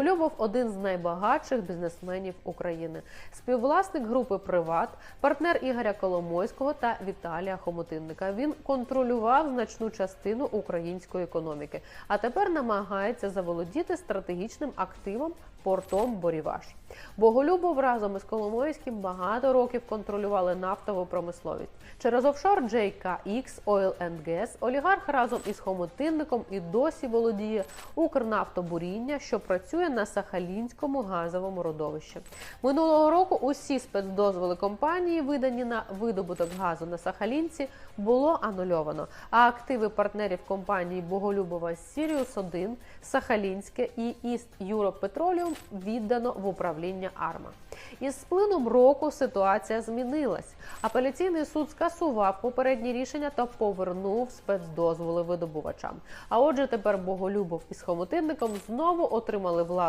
Любов один з найбагатших бізнесменів України, співвласник групи Приват, партнер Ігоря Коломойського та Віталія Хомотинника. Він контролював значну частину української економіки, а тепер намагається заволодіти стратегічним активом портом Боріваш. Боголюбов разом із Коломойським багато років контролювали нафтову промисловість. Через офшор JKX Oil and Gas олігарх разом із Хомотинником і досі володіє Укрнафтобуріння, що працює на Сахалінському газовому родовищі. Минулого року усі спецдозволи компанії, видані на видобуток газу на Сахалінці, було анульовано. А активи партнерів компанії Боголюбова Сіріус 1 Сахалінське і Іст Юроп Петроліум віддано в управління Арма. Із сплином року ситуація змінилась. Апеляційний суд скасував попередні рішення та повернув спецдозволи видобувачам. А отже, тепер Боголюбов із Хомотинником знову отримали владу